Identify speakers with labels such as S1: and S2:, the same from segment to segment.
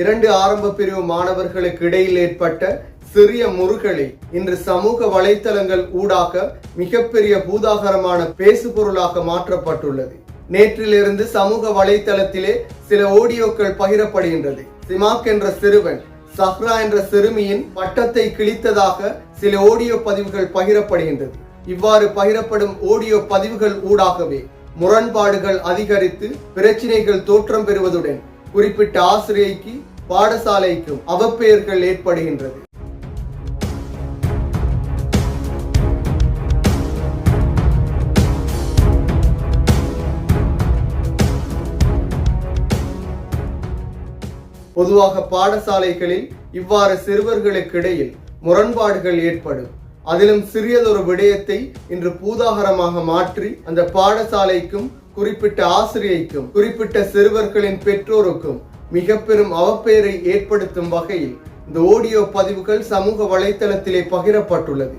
S1: இரண்டு ஆரம்ப பிரிவு மாணவர்களுக்கு இடையில் ஏற்பட்ட சிறிய முறுகலை இன்று சமூக வலைத்தளங்கள் ஊடாக மிகப்பெரிய பூதாகரமான பேசுபொருளாக மாற்றப்பட்டுள்ளது. நேற்றிலிருந்து சமூக வலைத்தளத்திலே சில ஓடியோக்கள் பகிரப்படுகின்றது. சிமாக் என்ற சிறுவன் சஹ்ரா என்ற சிறுமியின் பட்டத்தை கிழித்ததாக சில ஓடியோ பதிவுகள் பகிரப்படுகின்றது. இவ்வாறு பகிரப்படும் ஓடியோ பதிவுகள் ஊடாகவே முரண்பாடுகள் அதிகரித்து பிரச்சினைகள் தோற்றம் பெறுவதுடன் குறிப்பிட்ட ஆசிரியைக்கு பாடசாலைக்கும் அவப்பெயர்கள் ஏற்படுகின்றது. பொதுவாக பாடசாலைகளில் இவ்வாறு சிறுவர்களுக்கிடையில் முரண்பாடுகள் ஏற்படும். அதிலும் சிறியதொரு விடயத்தை இன்று பூதாகரமாக மாற்றி அந்த பாடசாலைக்கும் குறிப்பிட்ட ஆசிரியைக்கும் குறிப்பிட்ட சிறுவர்களின் பெற்றோருக்கும் மிக பெரும் அவப்பெயரை ஏற்படுத்தும் வகையில் இந்த ஆடியோ பதிவுகள் சமூக வலைத்தளத்திலே பகிரப்பட்டுள்ளது.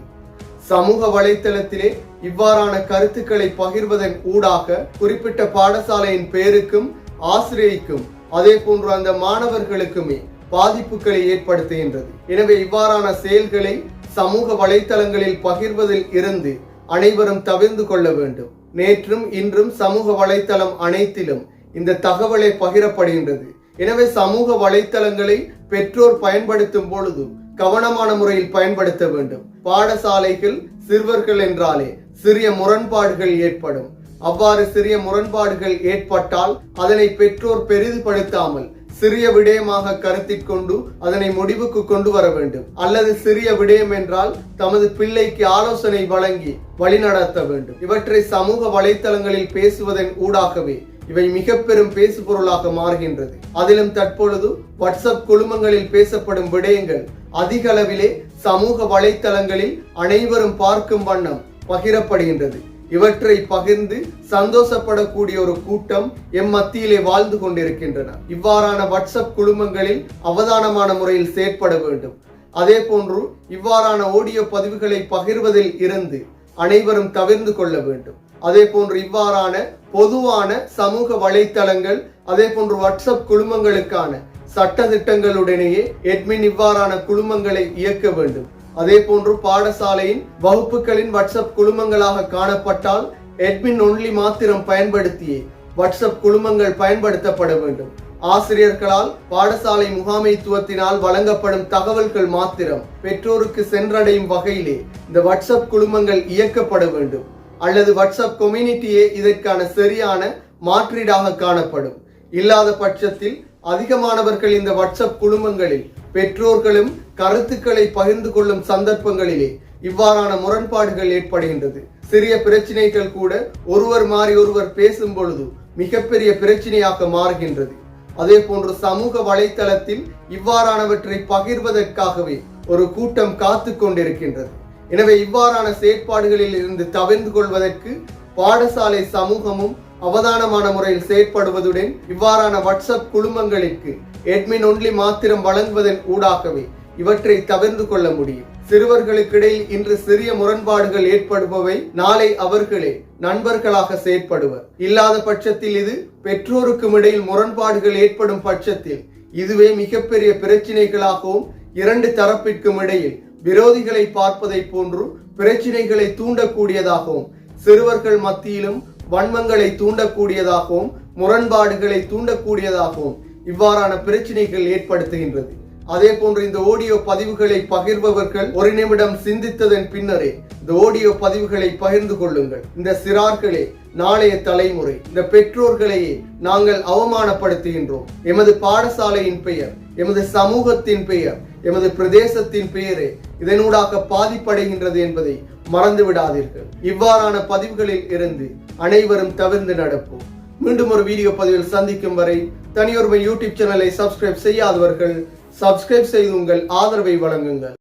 S1: சமூக வலைத்தளத்திலே இவ்வாறான கருத்துக்களை பகிர்வதன் ஊடாக குறிப்பிட்ட பாடசாலையின் பெயருக்கும் ஆசிரியைக்கும் அதே போன்று அந்த மாணவர்களுக்குமே பாதிப்புகளை ஏற்படுத்துகின்றது. எனவே இவ்வாறான செயல்களை சமூக வலைத்தளங்களில் பகிர்வதில் இருந்து அனைவரும் தவிர்ந்து கொள்ள வேண்டும். நேற்றும் இன்றும் சமூக வலைத்தளம் அனைத்திலும் இந்த தகவலை பகிரப்படுகின்றது. எனவே சமூக வலைத்தளங்களை பெற்றோர் பயன்படுத்தும் பொழுது கவனமான முறையில் பயன்படுத்த வேண்டும். பாடசாலைகள் சிறுவர்கள் என்றாலே சிறிய முரண்பாடுகள் ஏற்படும். அவ்வாறு சிறிய முரண்பாடுகள் ஏற்பட்டால் அதனை பெற்றோர் பெரிதுபடுத்தாமல் சிறிய விடயமாக கருத்தில் கொண்டு அதனை முடிவுக்கு கொண்டு வர வேண்டும். அல்லது சிறிய விடயம் என்றால் தமது பிள்ளைக்கு ஆலோசனை வழங்கி வழிநடத்த வேண்டும். இவற்றை சமூக வலைத்தளங்களில் பேசுவதன் ஊடாகவே இவை மிக பெரும் பேசு பொருளாக மாறுகின்றது. அதிலும் தற்பொழுது வாட்ஸ்அப் குழுமங்களில் பேசப்படும் விடயங்கள் அதிக அளவிலே சமூக வலைத்தளங்களில் அனைவரும் பார்க்கும் வண்ணம் பகிரப்படுகின்றது. இவற்றை பகிர்ந்து சந்தோஷப்படக்கூடிய ஒரு கூட்டம் எம் மத்தியிலே வாழ்ந்து கொண்டிருக்கின்றன. இவ்வாறான வாட்ஸ்அப் குழுமங்களில் அவதானமான முறையில் செயற்பட வேண்டும். அதே போன்று இவ்வாறான ஓடியோ பதிவுகளை பகிர்வதில் இருந்து அனைவரும் தவிர்ந்து கொள்ள வேண்டும். அதே போன்று இவ்வாறான பொதுவான சமூக வலைத்தளங்கள் அதே போன்று வாட்ஸ்அப் குழுமங்களுக்கான சட்ட திட்டங்களுடனேயே எட்மின் இவ்வாறான குழுமங்களை இயக்க வேண்டும். அதே போன்று பாடசாலையின் வகுப்புகளின் வாட்ஸ்அப் குழுமங்களாக காணப்பட்டால் எட்மின் ஒன்லி மாத்திரம் பயன்படுத்தியே வாட்ஸ்அப் குழுமங்கள் பயன்படுத்தப்பட வேண்டும். ஆசிரியர்களால் பாடசாலை முகாமைத்துவத்தினால் வழங்கப்படும் தகவல்கள் மாத்திரம் பெற்றோருக்கு சென்றடையும் வகையிலே இந்த வாட்ஸ்அப் குழுமங்கள் இயக்கப்பட வேண்டும். அல்லது வாட்ஸ்அப் கம்யூனிட்டியே இதற்கான சரியான மாற்றீடாக காணப்படும். இல்லாத பட்சத்தில் அதிகமானவர்கள் இந்த வாட்ஸ்அப் குழுமங்களில் பெற்றோர்களும் கருத்துக்களை பகிர்ந்து கொள்ளும் சந்தர்ப்பங்களிலே இவ்வாறான முரண்பாடுகள் ஏற்படுகின்றது. சிறிய பிரச்சனைகள் கூட ஒருவர் மாறி ஒருவர் பேசும் பொழுது மிகப்பெரிய பிரச்சனையாக மாறுகின்றது. அதே போன்று சமூக வலைத்தளத்தில் இவ்வாறானவற்றை பகிர்வதற்காகவே ஒரு கூட்டம் காத்து கொண்டிருக்கின்றது. எனவே இவ்வாறான செயற்பாடுகளில் இருந்து தவிர்ந்து கொள்வதற்கு பாடசாலை சமூகமும் அவதானமான முறையில் செயற்படுவதுடன் இவ்வாறான வாட்ஸ்அப் குழுமங்களுக்கு எட்மின் ஒன்லி மாத்திரம் வழங்குவதன் ஊடாகவே இவற்றை தவிர்த்து கொள்ள முடியும். சிறுவர்களுக்கிடையில் இன்று சிறிய முரண்பாடுகள் ஏற்படுபவை நாளை அவர்களே நண்பர்களாக செயற்படுவர். இல்லாத பட்சத்தில் இது பெற்றோருக்கும் இடையில் முரண்பாடுகள் ஏற்படும் பட்சத்தில் இதுவே மிகப்பெரிய பிரச்சினைகளாகவும் இரண்டு தரப்பிற்கும் இடையில் விரோதிகளை பார்ப்பதை போன்றும் பிரச்சினைகளை தூண்டக்கூடியதாகவும் சிறுவர்கள் மத்தியிலும் வன்மங்களை தூண்டக்கூடியதாகவும் முரண்பாடுகளை தூண்டக்கூடியதாகவும் இவ்வாறான பிரச்சனைகள் ஏற்படுத்துகின்றது. அதே போன்று இந்த ஆடியோ பதிவுகளை பகிர்பவர்கள் ஒரு நிமிடம் சிந்தித்ததன் பின்னரே இந்த ஆடியோ பதிவுகளை பகிர்ந்து கொள்ளுங்கள். இந்த சிறார்களே நாளைய தலைமுறை இந்த பெற்றோர்களையே நாங்கள் அவமானப்படுத்துகின்றோம். எமது பாடசாலையின் பெயர் எமது சமூகத்தின் பெயர் எமது பிரதேசத்தின் பெயரே இதனூடாக பாதிப்படைகின்றது என்பதை மறந்து விடாதீர்கள் இவ்வாறான பதிவுகளில் இருந்து அனைவரும் தவிர்ந்து நடப்போம். மீண்டும் ஒரு வீடியோ பதிவில் சந்திக்கும் வரை தனியொருமை யூடியூப் சேனலை சப்ஸ்கிரைப் செய்யாதவர்கள் சப்ஸ்கிரைப் செய்து உங்கள் ஆதரவை வழங்குங்கள்.